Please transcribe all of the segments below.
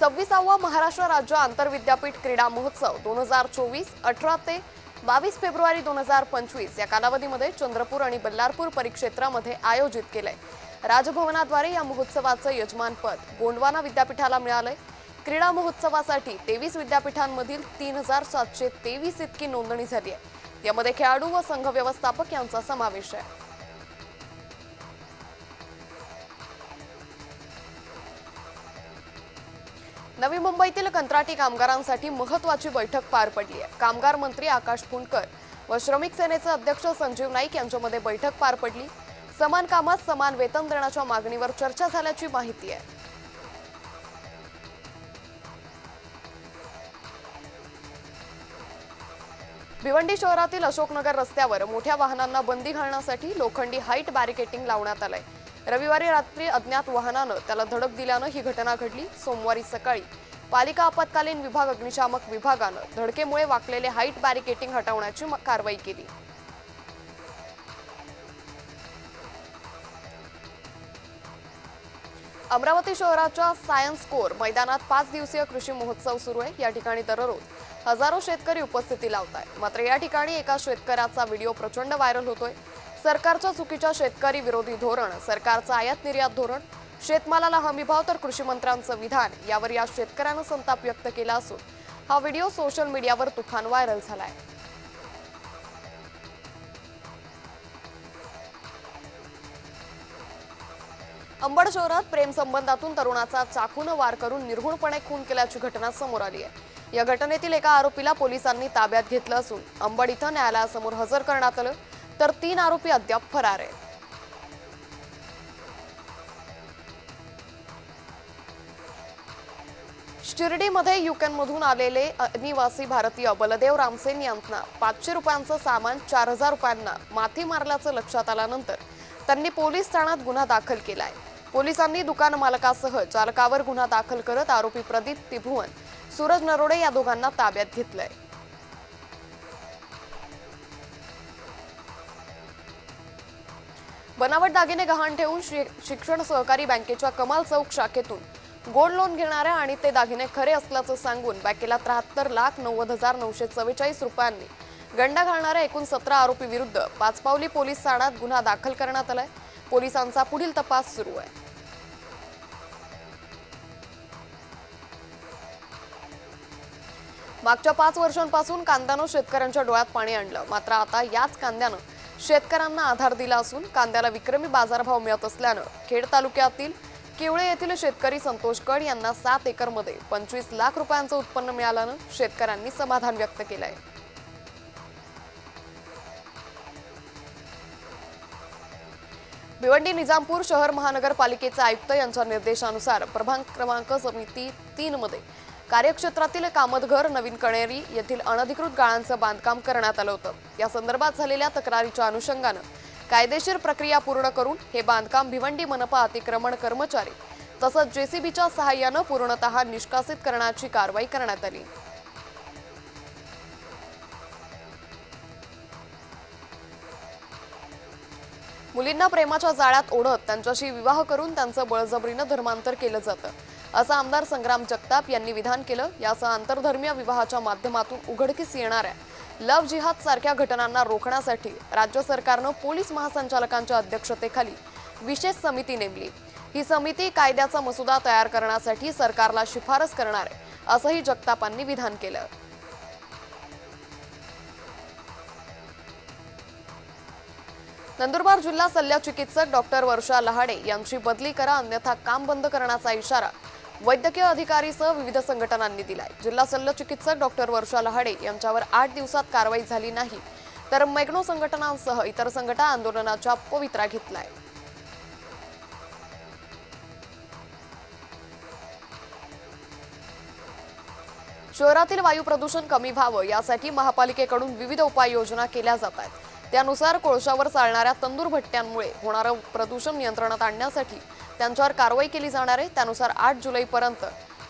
सव्वीसावा महाराष्ट्र राज्य आंतरविद्यापीठ क्रीडा महोत्सव दोन हजार चोवीस अठरा ते बावीस फेब्रुवारी दोन हजार पंचवीस या कालावधीमध्ये चंद्रपूर आणि बल्लारपूर परिक्षेत्रामध्ये आयोजित केलंय. राजभवनाद्वारे या महोत्सवाचं यजमानपद गोंडवाना विद्यापीठाला मिळालंय. क्रीडा महोत्सवासाठी तेवीस विद्यापीठांमधील तीन हजार सातशे तेवीस इतकी नोंदणी झाली आहे. यामध्ये खेळाडू व संघ व्यवस्थापक यांचा समावेश आहे. नवी मुंबईतील कंत्राटी कामगारांसाठी महत्वाची बैठक पार पडली आहे. कामगार मंत्री आकाश फुंडकर व श्रमिक सेनेचे अध्यक्ष संजीव नाईक यांच्यामध्ये बैठक पार पडली. समान कामात समान वेतन देण्याच्या मागणीवर चर्चा झाल्याची माहिती आहे. भिवंडी शहरातील अशोकनगर रस्त्यावर मोठ्या वाहनांना बंदी घालण्यासाठी लोखंडी हाईट बॅरिकेटिंग लावण्यात आलंय. रविवारी रात्री अज्ञात वाहनानं त्याला धडक दिल्यानं ही घटना घडली सोमवारी सकाळी. पालिका आपत्कालीन विभाग अग्निशामक विभागानं धडकेमुळे वाकलेले हाईट बॅरिकेटिंग हटवण्याची कारवाई केली. अमरावती शहराच्या सायन्स कोर मैदानात पाच दिवसीय कृषी महोत्सव सुरू आहे. या ठिकाणी दररोज हजारो शेतकरी उपस्थिती लावत आहेत मात्र या ठिकाणी एका शेतकऱ्याचा व्हिडिओ प्रचंड व्हायरल होतोय. सरकारच्या चुकीच्या शेतकरी विरोधी धोरण सरकारचं आयात निर्यात धोरण शेतमालाला हमीभाव तर कृषीमंत्र्यांचं विधान यावर या शेतकऱ्यानं संताप व्यक्त केला असून हा व्हिडिओ सोशल मीडियावर तुफान व्हायरल झालाय. अंबड शहरात प्रेमसंबंधातून तरुणाचा चाकून वार करून निर्घुणपणे खून केल्याची घटना समोर आली आहे. या घटनेतील एका आरोपीला पोलिसांनी ताब्यात घेतलं असून अंबड इथं न्यायालयासमोर हजर करण्यात आलं. तर तीन आरोपी अद्याप फरार आहेत. शिर्डीमध्ये युकेनमधून आलेले अनिवासी भारतीय बलदेव रामसेन यांना पाचशे रुपयांचं सामान चार हजार रुपयांना माथी मारल्याचं लक्षात आल्यानंतर त्यांनी पोलीस ठाण्यात गुन्हा दाखल केलाय. पोलिसांनी दुकान मालकासह चालकावर गुन्हा दाखल करत आरोपी प्रदीप त्रिभुवन सूरज नरोडे या दोघांना ताब्यात घेतलंय. बनावट दागिने गहाण ठेवून शि- शिक्षण सहकारी बँकेच्या कमाल चौक शाखेतून गोल्ड लोन घेणाऱ्या आणि ते दागिने खरे असल्याचं सांगून बँकेला त्र्याहत्तर लाख नव्वद हजार नऊशे चव्वेचाळीस रुपयांनी गंडा घालणाऱ्या एकूण सतरा आरोपी विरुद्ध पाचपावली पोलीस ठाण्यात गुन्हा दाखल करण्यात आलाय. पोलिसांचा पुढील तपास सुरू आहे. मागच्या पाच वर्षांपासून कांद्यानं शेतकऱ्यांच्या डोळ्यात पाणी आणलं. मात्र आता याच कांद्यानं शेतकऱ्यांना आधार दिला असून कांद्याला विक्रमी बाजारभाव मिळत असल्यानं खेड तालुक्यातील केवळे येथील शेतकरी संतोष कड यांना सात एकरमध्ये पंचवीस लाख रुपयांचं उत्पन्न मिळाल्यानं शेतकऱ्यांनी समाधान व्यक्त केलंय. भिवंडी निजामपूर शहर महानगरपालिकेचे आयुक्त यांच्या निर्देशानुसार प्रभाग क्रमांक समिती तीन मध्ये कार्यक्षेत्रातील कामतघर नवीन कणेरी येथील अनधिकृत गाळांचं बांधकाम करण्यात आलं होतं. या संदर्भात झालेल्या तक्रारीच्या अनुषंगानं कायदेशीर प्रक्रिया पूर्ण करून हे बांधकाम भिवंडी मनपा अतिक्रमण कर्मचारी तसंच जेसीबीच्या सहाय्यानं पूर्णतः निष्कासित करण्याची कारवाई करण्यात आली. मुलींना प्रेमाच्या जाळ्यात ओढत त्यांच्याशी विवाह करून त्यांचं बळजबरीनं धर्मांतर केलं जातं. असं आमदार संग्राम जगताप यांनी विधान केलं. यासह आंतरधर्मीय विवाहाच्या माध्यमातून उघडकीस येणाऱ्या लव जिहाद सारख्या घटनांना रोखण्यासाठी राज्य सरकारनं पोलीस महासंचालकांच्या अध्यक्षतेखाली विशेष समिती नेमली. ही समिती कायद्याचा मसुदा तयार करण्यासाठी सरकारला शिफारस करणार आहे असंही जगतापांनी विधान केलं. नंदुरबार जिल्हा शल्य चिकित्सक डॉक्टर वर्षा लहाडे यांची बदली करा अन्यथा काम बंद करण्याचा इशारा वैद्यकीय अधिकारीसह विविध संघटनांनी दिलाय. जिल्हा शल्य चिकित्सक डॉक्टर वर्षा लहाडे यांच्यावर आठ दिवसात कारवाई झाली नाही. तर मैग्नो संघटनांसह इतर संघटना आंदोलनाचा पवित्रा घेतलाय. शहरातील वायू प्रदूषण कमी व्हावं यासाठी महापालिकेकडून विविध उपाययोजना केल्या जात आहेत. त्यानुसार कोळशावर चालणाऱ्या तंदूर भट्ट्यांमुळे होणारं प्रदूषण नियंत्रणात आणण्यासाठी त्यांच्यावर कारवाई केली जाणार आहे. त्यानुसार आठ जुलैपर्यंत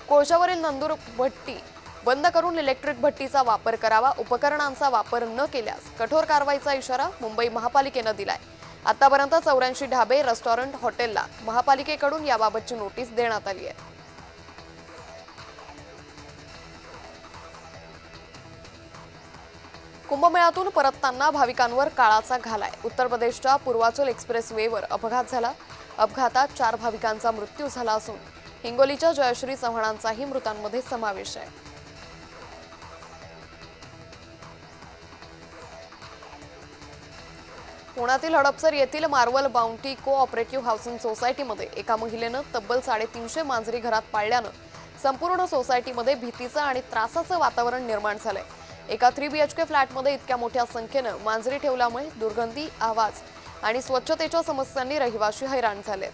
कोळशावरील नंदूर भट्टी बंद करून इलेक्ट्रिक भट्टीचा वापर करावा. उपकरणांचा वापर न केल्यास कठोर कारवाईचा इशारा मुंबई महापालिकेनं दिलाय. आतापर्यंत चौऱ्याऐंशी ढाबे रेस्टॉरंट हॉटेलला महापालिकेकडून याबाबतची नोटीस देण्यात आली आहे. कुंभमेळ्यातून परतताना भाविकांवर काळाचा घालाय. उत्तर प्रदेशच्या पूर्वाचल एक्सप्रेस वेवर अपघात झाला. अपघातात चार भाविकांचा मृत्यू झाला असून हिंगोलीच्या जयश्री चव्हाणांचाही मृतांमध्ये समावेश आहे. पुण्यातील हडपसर येथील मार्वल बाउंटी को ऑपरेटिव्ह हाऊसिंग सोसायटीमध्ये एका महिलेनं तब्बल साडेतीनशे मांजरी घरात पाळल्यानं संपूर्ण सोसायटीमध्ये भीतीचं आणि त्रासाचं वातावरण निर्माण झालंय. एका थ्री बीएचके फ्लॅटमध्ये इतक्या मोठ्या संख्येनं मांजरी ठेवल्यामुळे दुर्गंधी आवाज आणि स्वच्छतेच्या समस्यांनी रहिवाशी हैराण झालेत.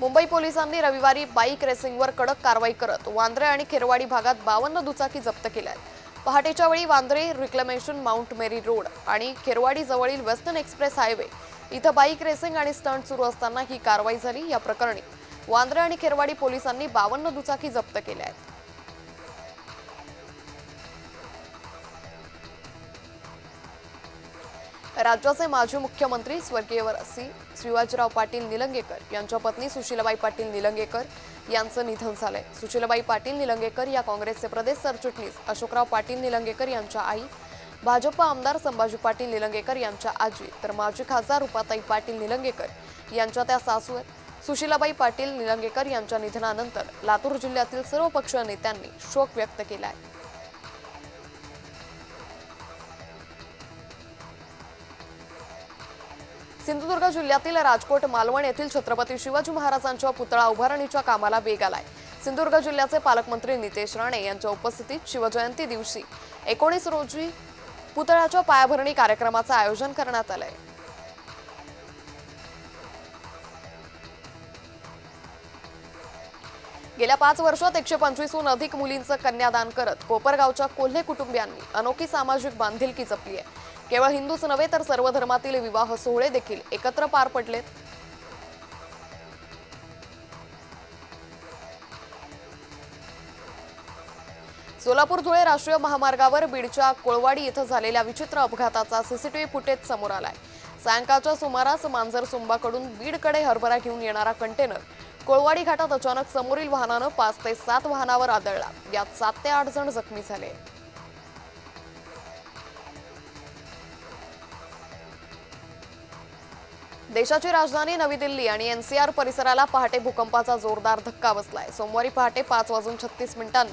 मुंबई पोलिसांनी रविवारी बाईक रेसिंगवर कडक कारवाई करत वांद्रे आणि खेरवाडी भागात बावन्न दुचाकी जप्त केल्या आहेत पहाटेच्या वेळी Vandre reclamation mount Mary road आणि खेरवाडी जवळील वेस्टर्न एक्सप्रेस हायवे इथं बाईक रेसिंग आणि स्टंट सुरू असताना ही कारवाई झाली या प्रकरणी वांद्रे आणि खेरवाडी पोलिसांनी बावन्न दुचाकी जप्त केल्या आहेत राज्याचे माजी मुख्यमंत्री स्वर्गीय सी. शिवाजीराव पाटील निलंगेकर यांच्या पत्नी सुशीलाबाई पाटील निलंगेकर यांचं निधन झालंय. सुशीलाबाई पाटील निलंगेकर या काँग्रेसचे प्रदेश सरचिटणीस. अशोकराव पाटील निलंगेकर यांच्या आई. भाजप आमदार संभाजी पाटील निलंगेकर यांच्या आजी. तर माजी खासदार रुपाताई पाटील निलंगेकर यांच्या त्या सासू आहेत. सुशीलाबाई पाटील निलंगेकर यांच्या निधनानंतर लातूर जिल्ह्यातील सर्व पक्षीय नेत्यांनी शोक व्यक्त केला आहे सिंधुदुर्ग जिल्ह्यातील राजकोट मालवण येथील छत्रपती शिवाजी महाराजांच्या पुतळा उभारणीच्या कामाला वेग आलाय. सिंधुदुर्ग जिल्ह्याचे पालकमंत्री नितेश राणे यांच्या उपस्थितीत शिवजयंती दिवशी एकोणीस रोजी पुतळ्याच्या पायाभरणी कार्यक्रमाचं आयोजन करण्यात आलंय. गेल्या पाच वर्षात एकशे पंचवीसहून अधिक मुलींचं कन्यादान करत कोपरगावच्या कोल्हे कुटुंबियांनी अनोखी सामाजिक बांधिलकी जपली आहे. केवळ हिंदूच नव्हे तर सर्व धर्मातील विवाह सोहळे देखील एकत्र पार पडलेत. सोलापूर धुळे राष्ट्रीय महामार्गावर बीडच्या कोळवाडी इथं झालेल्या विचित्र अपघाताचा सीसीटीव्ही फुटेज समोर आलाय. सायंकाळच्या सुमारास मांजर सुंबाकडून बीडकडे हरभरा घेऊन येणारा कंटेनर कोळवाडी घाटात अचानक समोरील वाहनानं पाच ते सात वाहनावर आदळला. यात सात ते आठ जण जखमी झाले. देशाची राजधानी नवी दिल्ली आणि एनसीआर परिसराला पहाटे भूकंपाचा जोरदार धक्का बसलाय. सोमवारी पहाटे पाच वाजून छत्तीस मिनिटांनी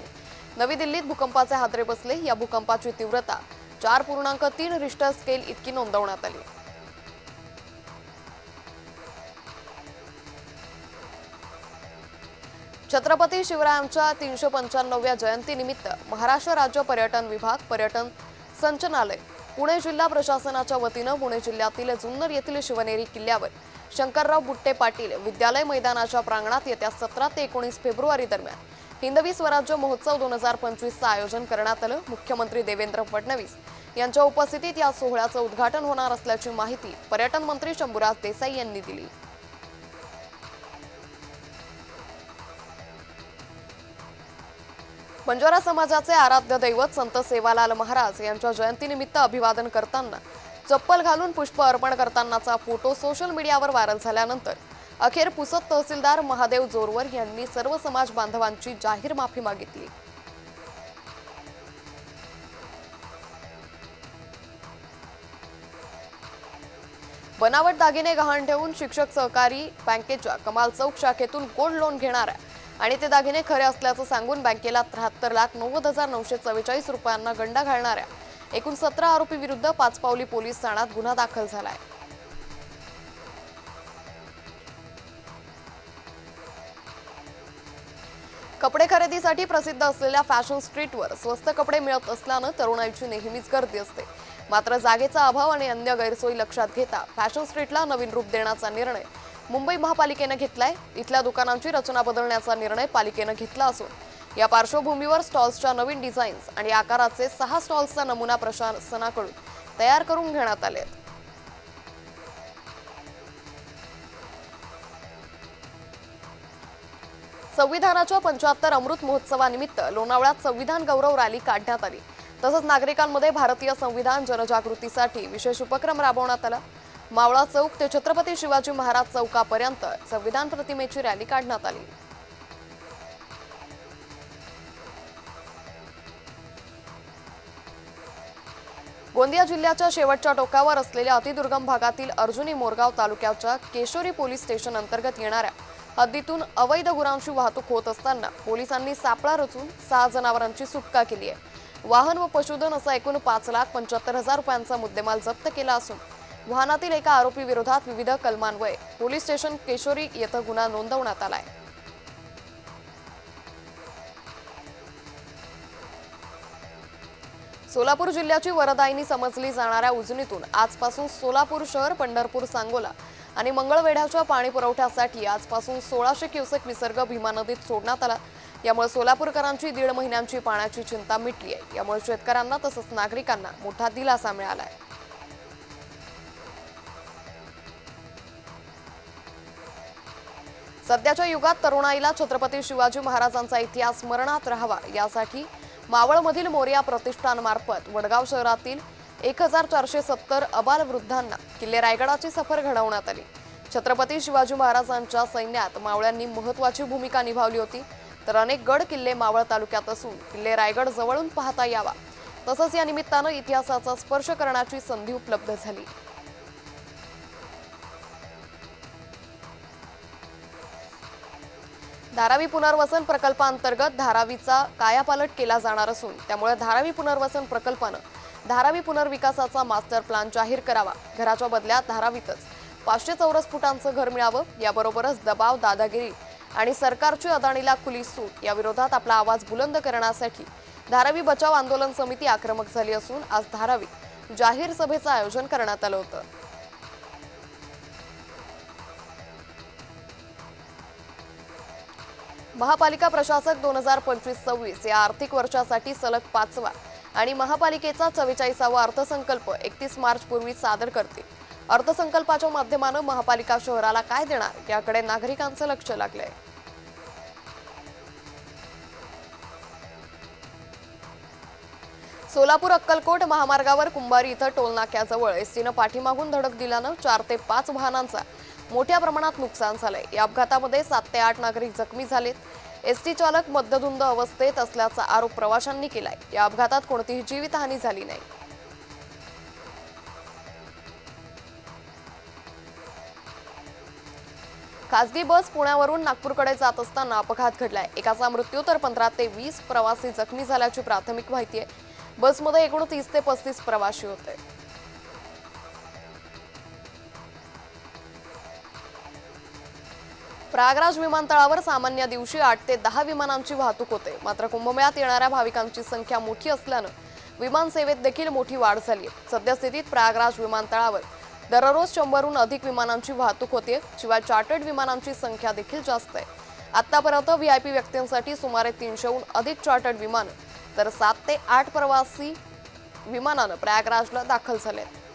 नवी दिल्लीत भूकंपाचे हादरे बसले. या भूकंपाची तीव्रता चार पूर्णांक तीन रिश्टर स्केल इतकी नोंदवण्यात आली. छत्रपती शिवरायांच्या तीनशे पंच्याण्णव्या जयंतीनिमित्त महाराष्ट्र राज्य पर्यटन विभाग पर्यटन संचनालय पुणे जिल्हा प्रशासनाच्या वतीनं पुणे जिल्ह्यातील जुन्नर येथील शिवनेरी किल्ल्यावर शंकरराव बुट्टे पाटील विद्यालय मैदानाच्या प्रांगणात येत्या सतरा ते एकोणीस फेब्रुवारी दरम्यान हिंदवी स्वराज्य महोत्सव दोन हजार पंचवीसचं आयोजन करण्यात आलं. मुख्यमंत्री देवेंद्र फडणवीस यांच्या उपस्थितीत या सोहळ्याचं उद्घाटन होणार असल्याची माहिती पर्यटन मंत्री शंभूराज देसाई यांनी दिली. बंजारा समाजाचे आराध्य दैवत संत सेवालाल महाराज यांच्या जयंतीनिमित्त अभिवादन करताना चप्पल घालून पुष्प अर्पण करतानाचा फोटो सोशल मीडियावर व्हायरल झाल्यानंतर अखेर पुसद तहसीलदार महादेव जोरवर यांनी सर्व समाज बांधवांची जाहीर माफी मागितली. बनावट दागिने गहाण ठेवून शिक्षक सहकारी बँकेच्या कमाल चौक शाखेतून गोल्ड लोन घेणाऱ्या आणि ते दागिने खरे असल्याचं सांगून बँकेला त्र्याहत्तर लाख नव्वद हजार नऊशे चव्वेचाळीस रुपयांना गंडा घालणाऱ्या एकूण सतरा आरोपी विरुद्ध पाचपावली पोलीस ठाण्यात गुन्हा दाखल झालाय. कपडे खरेदीसाठी प्रसिद्ध असलेल्या फॅशन स्ट्रीटवर स्वस्त कपडे मिळत असल्यानं तरुणाईची नेहमीच गर्दी असते. मात्र जागेचा अभाव आणि अन्य गैरसोयी लक्षात घेता फॅशन स्ट्रीटला नवीन रूप देण्याचा निर्णय मुंबई महापालिकेनं घेतलाय. इथल्या दुकानांची रचना बदलण्याचा निर्णय पालिकेनं घेतला असून या पार्श्वभूमीवर स्टॉल्सच्या नवीन डिझाईन्स आणि आकाराचे सहा स्टॉल्सचा नमुना प्रशासनाकडून तयार करून घेण्यात आले आहेत. संविधानाच्या पंच्याहत्तर अमृत महोत्सवानिमित्त लोणावळ्यात संविधान गौरव रॅली काढण्यात आली. तसंच नागरिकांमध्ये भारतीय संविधान जनजागृतीसाठी विशेष उपक्रम राबवण्यात आला. मावळा चौक ते छत्रपती शिवाजी महाराज चौकापर्यंत संविधान प्रतिमेची रॅली काढण्यात आली. गोंदिया जिल्ह्याच्या शेवटच्या टोकावर असलेल्या अतिदुर्गम भागातील अर्जुनी मोरगाव तालुक्याच्या केशोरी पोलीस स्टेशन अंतर्गत येणाऱ्या हद्दीतून अवैध गुरांची वाहतूक होत असताना पोलिसांनी सापळा रचून सहा जनावरांची सुटका केली आहे. वाहन व पशुधन असा एकूण पाच लाख पंच्याहत्तर हजार रुपयांचा मुद्देमाल जप्त केला असून वाहनातील एका आरोपी विरोधात विविध कलमान्वये. पोलीस स्टेशन केशोरी येथे गुन्हा नोंदवण्यात आलाय. सोलापूर जिल्ह्याची वरदायिनी समजली जाणाऱ्या उजनीतून आजपासून सोलापूर शहर पंढरपूर सांगोला आणि मंगळवेढ्याच्या पाणी पुरवठ्यासाठी आजपासून सोळाशे क्युसेक विसर्ग भीमा नदीत सोडण्यात आला. यामुळे सोलापूरकरांची दीड महिन्यांची पाण्याची चिंता मिटली आहे यामुळे शेतकऱ्यांना तसंच नागरिकांना मोठा दिलासा मिळाला आहे सध्याच्या युगात तरुणाईला छत्रपती शिवाजी महाराजांचा इतिहास स्मरणात राहावा यासाठी मावळमधील मोर्या प्रतिष्ठानमार्फत वडगाव शहरातील एक हजार चारशे सत्तर अबाल वृद्धांना किल्ले रायगडाची सफर घडवण्यात आली. छत्रपती शिवाजी महाराजांच्या सैन्यात मावळ्यांनी महत्वाची भूमिका निभावली होती तर अनेक गड किल्ले मावळ तालुक्यात असून किल्ले रायगड जवळून पाहता यावा. तसंच या निमित्तानं इतिहासाचा स्पर्श करण्याची संधी उपलब्ध झाली. धारावी पुनर्वसन प्रकल्पांतर्गत धारावीचा कायापालट केला जाणार असून त्यामुळे धारावी पुनर्वसन प्रकल्पानं धारावी पुनर्विकासाचा मास्टर प्लॅन जाहीर करावा. घराच्या बदल्यात धारावीतच पाचशे चौरस फुटांचं घर मिळावं याबरोबरच दबाव दादागिरी आणि सरकारची अदाणीला खुली सूट या विरोधात आपला आवाज बुलंद करण्यासाठी धारावी बचाव आंदोलन समिती आक्रमक झाली असून आज धारावीत जाहीर सभेचं आयोजन करण्यात आलं होतं. महापालिका प्रशासक दोन हजार पंचवीस सव्वीस या आर्थिक वर्षासाठी सलग पाचवा आणि महापालिकेचा चव्वेचाळीसावा अर्थसंकल्प एकतीस मार्च पूर्वी सादर करतील. अर्थसंकल्पाच्या माध्यमानं महापालिका शहराला काय देणार याकडे नागरिकांचं लक्ष लागलंय. सोलापूर अक्कलकोट महामार्गावर कुंभारी इथं टोलनाक्याजवळ एसटीनं पाठीमागून धडक दिल्यानं चार ते पाच वाहनांचा मोठ्या प्रमाणात नुकसान झालंय. या अपघातामध्ये सात ते आठ नागरिक जखमी झालेत. एसटी चालक मद्यधुंद अवस्थेत असल्याचा आरोप प्रवाशांनी केलाय. या अपघातात कोणतीही जीवितहानी झाली नाही. खासगी बस पुण्यावरून नागपूरकडे जात असताना अपघात घडलाय. एकाचा मृत्यू तर पंधरा ते वीस प्रवासी जखमी झाल्याची प्राथमिक माहिती आहे. बसमध्ये एकूण तीस ते पस्तीस प्रवासी होते. प्रयागराज विमानतळावर सामान्य दिवशी आठ ते दहा विमानांची वाहतूक होते. मात्र कुंभमेळ्यात येणाऱ्या भाविकांची संख्या मोठी असल्यानं विमान सेवेत देखील मोठी वाढ झाली आहे. सद्यस्थितीत प्रयागराज विमानतळावर दररोज शंभरहून अधिक विमानांची वाहतूक होते शिवाय चार्टर्ड विमानांची संख्या देखील जास्त आहे. आतापर्यंत पी व्यक्तींसाठी सुमारे तीनशेहून अधिक चार्टर्ड विमानं तर सात ते आठ प्रवासी विमानानं प्रयागराजला दाखल झाले आहेत.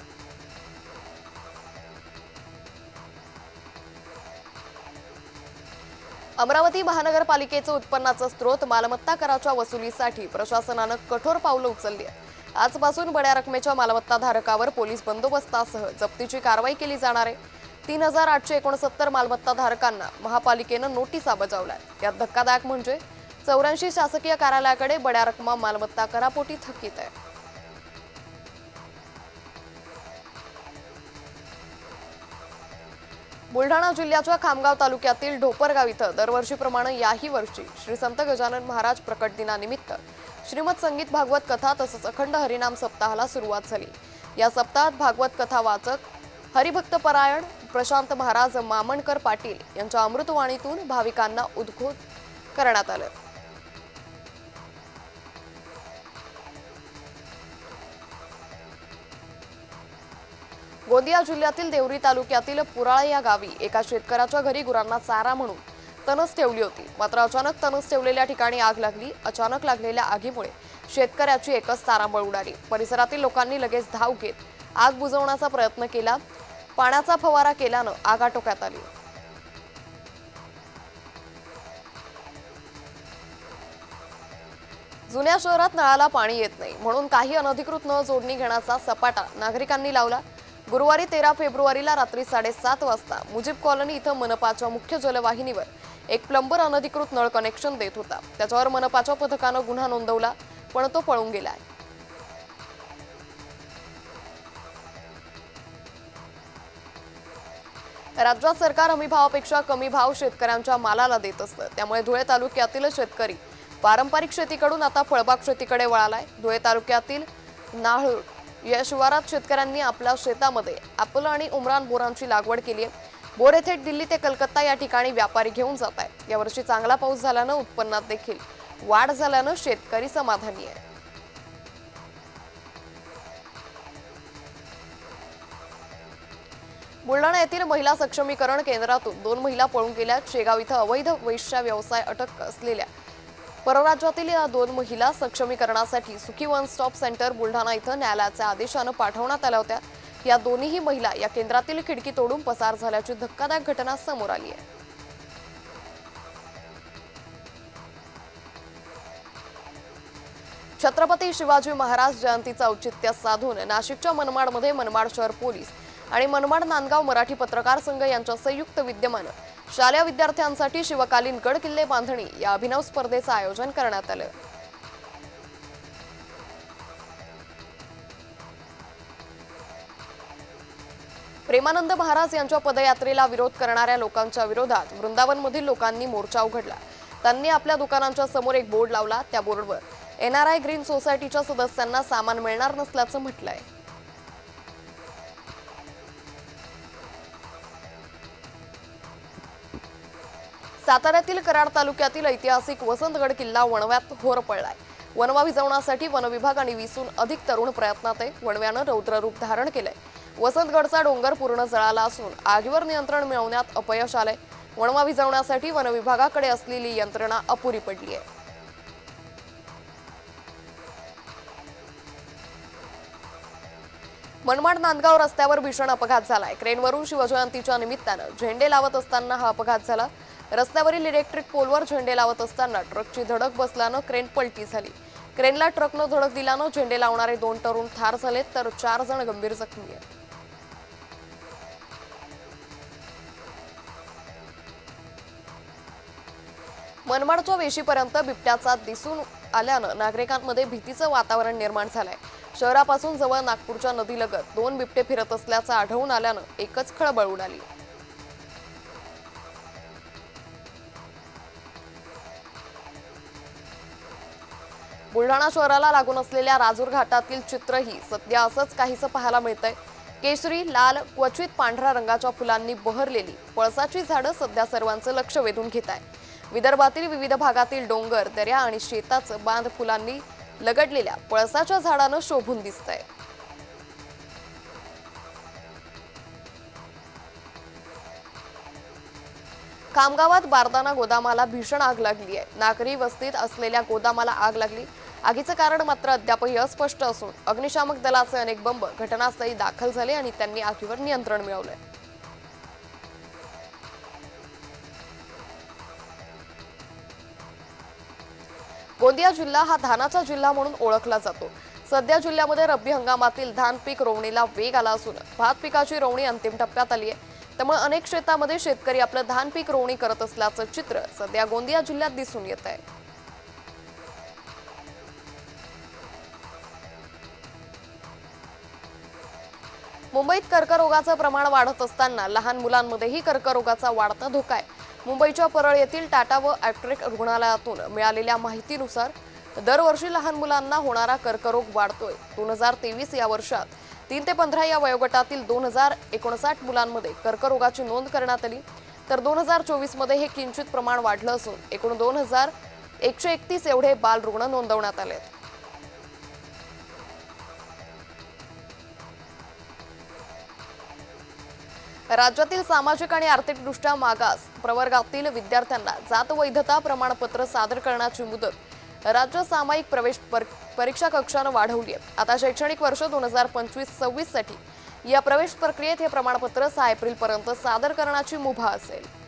अमरावती महानगरपालिकेचं उत्पन्नाचा स्रोत मालमत्ता कराच्या वसुलीसाठी प्रशासनानं कठोर पावलं उचलली आहेत. आजपासून बड्या रकमेच्या मालमत्ता धारकावर पोलीस बंदोबस्तासह जप्तीची कारवाई केली जाणार आहे. तीन हजार आठशे एकोणसत्तर मालमत्ता धारकांना महापालिकेनं नोटिसा बजावल्या. यात धक्कादायक म्हणजे चौऱ्याऐंशी शासकीय कार्यालयाकडे बड्या रकमा मालमत्ता करापोटी थकीत आहे बुलढाणा जिल्ह्याच्या खामगाव तालुक्यातील ढोपरगाव इथं दरवर्षीप्रमाणे याही वर्षी श्री संत गजानन महाराज प्रकट दिनानिमित्त श्रीमद संगीत भागवत कथा तसंच अखंड हरिनाम सप्ताहाला सुरुवात झाली. या सप्ताहात भागवत कथा वाचक हरिभक्त परायण प्रशांत महाराज मामणकर पाटील यांच्या अमृतवाणीतून भाविकांना उद्घोत करण्यात आलं. गोंदिया जिल्ह्यातील देवरी तालुक्यातील पुराळ या गावी एका शेतकऱ्याच्या घरी गुरांना चारा म्हणून तणस ठेवली होती. मात्र अचानक तणस ठेवलेल्या ठिकाणी आग लागली. अचानक लागलेल्या आगीमुळे शेतकऱ्याची एकच तारांबळ उडाली. परिसरातील लोकांनी लगेच धाव घेत आग बुजवण्याचा प्रयत्न केला. पाण्याचा फवारा केल्यानं आग आटोक्यात आली. जुन्या शहरात नळाला पाणी येत नाही. म्हणून काही अनधिकृत नळ जोडणी घेण्याचा सपाटा नागरिकांनी लावला. गुरुवारी तेरा फेब्रुवारीला रात्री साडेसात वाजता मुजीब कॉलनी इथं मनपाच्या मुख्य जलवाहिनीवर एक प्लंबर अनधिकृत नळ कनेक्शन देत होता. त्याच्यावर मनपाच्या पथकानं गुन्हा नोंदवला पण तो पळून गेला आहे राज्यात सरकार हमी भावापेक्षा कमी भाव शेतकऱ्यांच्या मालाला देत असतं. त्यामुळे धुळे तालुक्यातील शेतकरी पारंपरिक शेतीकडून आता फळबाग शेतीकडे वळालाय. धुळे तालुक्यातील नाहळ या शिवारात शेतकऱ्यांनी आपल्या शेतामध्ये ॲपल आणि उमरान बोरांची लागवड केली आहे. बोर थेट दिल्ली ते कलकत्ता या ठिकाणी व्यापारी घेऊन जात आहेत. यावर्षी चांगला पाऊस झाल्यानं उत्पन्नात देखील वाढ झाल्यानं शेतकरी समाधानी आहे. बुलढाणा येथील महिला सक्षमीकरण केंद्रातून दोन महिला पळून गेल्या शेगाव इथं अवैध वैश्य व्यवसाय अटक असलेल्या परराज्यातील या दोन महिला सक्षमीकरणासाठी सुखी वन स्टॉप सेंटर बुलढाणा इथं न्यायालयाच्या आदेशानं पाठवण्यात आल्या होत्या. या दोन्हीही महिला या केंद्रातील खिडकी तोडून पसार झाल्याची धक्कादायक घटना समोर आली आहे. छत्रपती शिवाजी महाराज जयंतीचं औचित्य साधून नाशिकच्या मनमाडमध्ये मनमाड शहर पोलीस आणि मनमाड नांदगाव मराठी पत्रकार संघ यांच्या संयुक्त विद्यमानं शालेय विद्यार्थ्यांसाठी शिवकालीन गड किल्ले बांधणी या अभिनव स्पर्धेचं आयोजन करण्यात आलं. प्रेमानंद महाराज यांच्या पदयात्रेला विरोध करणाऱ्या लोकांच्या विरोधात वृंदावनमधील लोकांनी मोर्चा उघडला. त्यांनी आपल्या दुकानांच्या समोर एक बोर्ड लावला. त्या बोर्डवर एनआरआय ग्रीन सोसायटीच्या सदस्यांना सामान मिळणार नसल्याचं म्हटलंय. साताऱ्यातील कराड तालुक्यातील ऐतिहासिक वसंतगड किल्ला वणव्यात होर पडलाय. वनवा विजवण्यासाठी वनविभाग आणि वीसहून अधिक तरुण प्रयत्नात आहे वणव्यानं रौद्ररूप धारण केलंय. वसंतगडचा डोंगर पूर्ण जळाला असून आगीवर नियंत्रण मिळवण्यात अपयश आलंय. वणवा विजवण्यासाठी वनविभागाकडे असलेली यंत्रणा अपुरी पडली आहे मनमाड नांदगाव रस्त्यावर भीषण अपघात झालाय. क्रेनवरून शिवजयंतीच्या निमित्तानं झेंडे लावत असताना हा अपघात झाला. रस्त्यावरील इलेक्ट्रिक पोलवर झेंडे लावत असताना ट्रकची धडक बसल्यानं क्रेन पलटी झाली. क्रेनला ट्रकनं धडक दिल्यानं झेंडे लावणारे दोन तरुण ठार झालेत तर चार जण गंभीर जखमी आहेत. मनमाडच्या वेशीपर्यंत बिबट्याचा दिसून आल्यानं नागरिकांमध्ये भीतीचं वातावरण निर्माण झालंय. शहरापासून जवळ नागपूरच्या नदीलगत दोन बिबटे फिरत असल्याचं आढळून आल्यानं एकच खळबळ उडाली. बुलढाणा शहराला लागून असलेल्या राजूर घाटातील चित्रही सध्या असंच काहीसं पाहायला मिळतंय. केशरी लाल क्वचित पांढऱ्या रंगाच्या फुलांनी बहरलेली पळसाची झाडं सध्या सर्वांचं लक्ष वेधून घेत आहे विदर्भातील विविध भागातील डोंगर दर्या आणि शेताचं बांध फुलांनी लगडलेल्या पळसाच्या झाडानं शोभून दिसतंय. खामगावात बारदाना गोदामाला भीषण आग लागली आहे नागरी वस्तीत असलेल्या गोदामाला आग लागली. आगीचं कारण मात्र अद्यापही अस्पष्ट असून अग्निशामक दलाचे अनेक बंब घटनास्थळी दाखल झाले आणि त्यांनी आगीवर नियंत्रण मिळवलंय. गोंदिया जिल्हा हा धानाचा जिल्हा म्हणून ओळखला जातो. सध्या जिल्ह्यामध्ये रब्बी हंगामातील धान पीक रोवणीला वेग आला असून भात पिकाची रोवणी अंतिम टप्प्यात आली आहे. त्यामुळे अनेक शेतामध्ये शेतकरी आपलं धान पीक रोवणी करत असल्याचं चित्र सध्या गोंदिया जिल्ह्यात दिसून येत आहे. मुंबईत कर्करोगाचं प्रमाण वाढत असताना लहान मुलांमध्येही कर्करोगाचा वाढता धोका आहे. मुंबईच्या परळ येथील टाटा व ॲट्रिक रुग्णालयातून मिळालेल्या माहितीनुसार दरवर्षी लहान मुलांना होणारा कर्करोग वाढतोय. दोन हजार तेवीस या वर्षात तीन ते पंधरा या वयोगटातील दोन हजार एकोणसाठ मुलांमध्ये कर्करोगाची नोंद करण्यात आली. तर दोन हजार चोवीसमध्ये हे किंचित प्रमाण वाढलं असून एकूण दोन हजार एकशे एकतीस एवढे बालरुग्ण नोंदवण्यात आले आहेत राज्यातील सामाजिक आणि आर्थिकदृष्ट्या मागास प्रवर्गातील विद्यार्थ्यांना जात वैधता प्रमाणपत्र सादर करण्याची मुदत राज्य सामायिक प्रवेश पर- परीक्षा कक्षानं वाढवली आहे. आता शैक्षणिक वर्ष दोन हजार पंचवीस सव्वीससाठी या प्रवेश प्रक्रियेत हे प्रमाणपत्र सहा एप्रिलपर्यंत सादर करण्याची मुभा असेल.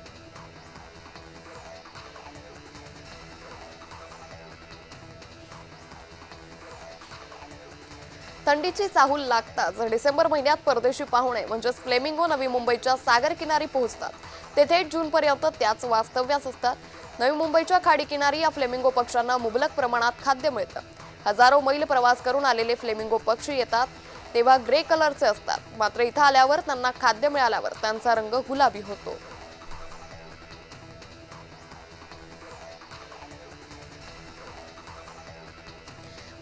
थंडीची चाहूल लागताच. डिसेंबर महिन्यात परदेशी पाहुणे म्हणजेच फ्लेमिंगो नवी मुंबईच्या सागर किनारी पोहोचतात. ते थेट जूनपर्यंत त्याच वास्तव्यास असतात. नवी मुंबईच्या खाडी किनारी या फ्लेमिंगो पक्ष्यांना मुबलक प्रमाणात खाद्य मिळतं. हजारो मैल प्रवास करून आलेले फ्लेमिंगो पक्षी येतात तेव्हा ग्रे कलरचे असतात. मात्र इथं आल्यावर त्यांना खाद्य मिळाल्यावर त्यांचा रंग गुलाबी होतो.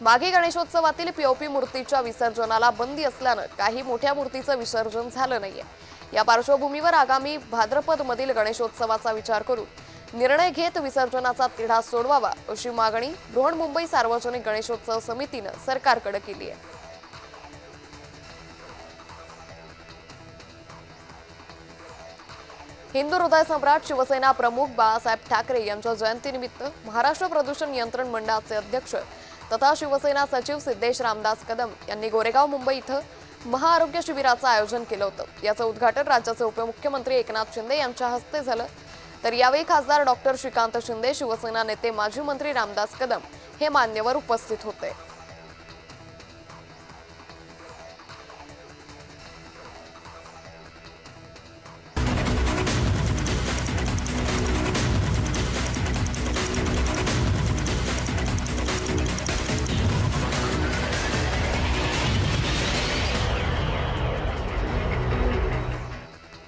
मागे गणेशोत्सवातील पीओपी मूर्तीच्या विसर्जनाला बंदी असल्यानं काही मोठ्या मूर्तीचं विसर्जन झालं नाहीये. या पार्श्वभूमीवर आगामी भाद्रपद मधील गणेशोत्सवाचा विचार करून निर्णय घेत विसर्जनाचा तिढा सोडवावा अशी मागणी बृहन्मुंबई सार्वजनिक गणेशोत्सव समितीनं सरकारकडे केली आहे. हिंदू हृदय सम्राट शिवसेना प्रमुख बाळासाहेब ठाकरे यांच्या जयंतीनिमित्त महाराष्ट्र प्रदूषण नियंत्रण मंडळाचे अध्यक्ष तथा शिवसेना सचिव सिद्धेश रामदास कदम यांनी गोरेगाव मुंबई इथं महाआरोग्य शिबिराचं आयोजन केलं होतं. याचं उद्घाटन राज्याचे उपमुख्यमंत्री एकनाथ शिंदे यांच्या हस्ते झालं. तर यावेळी खासदार डॉक्टर श्रीकांत शिंदे शिवसेना नेते माजी मंत्री रामदास कदम हे मान्यवर उपस्थित होते.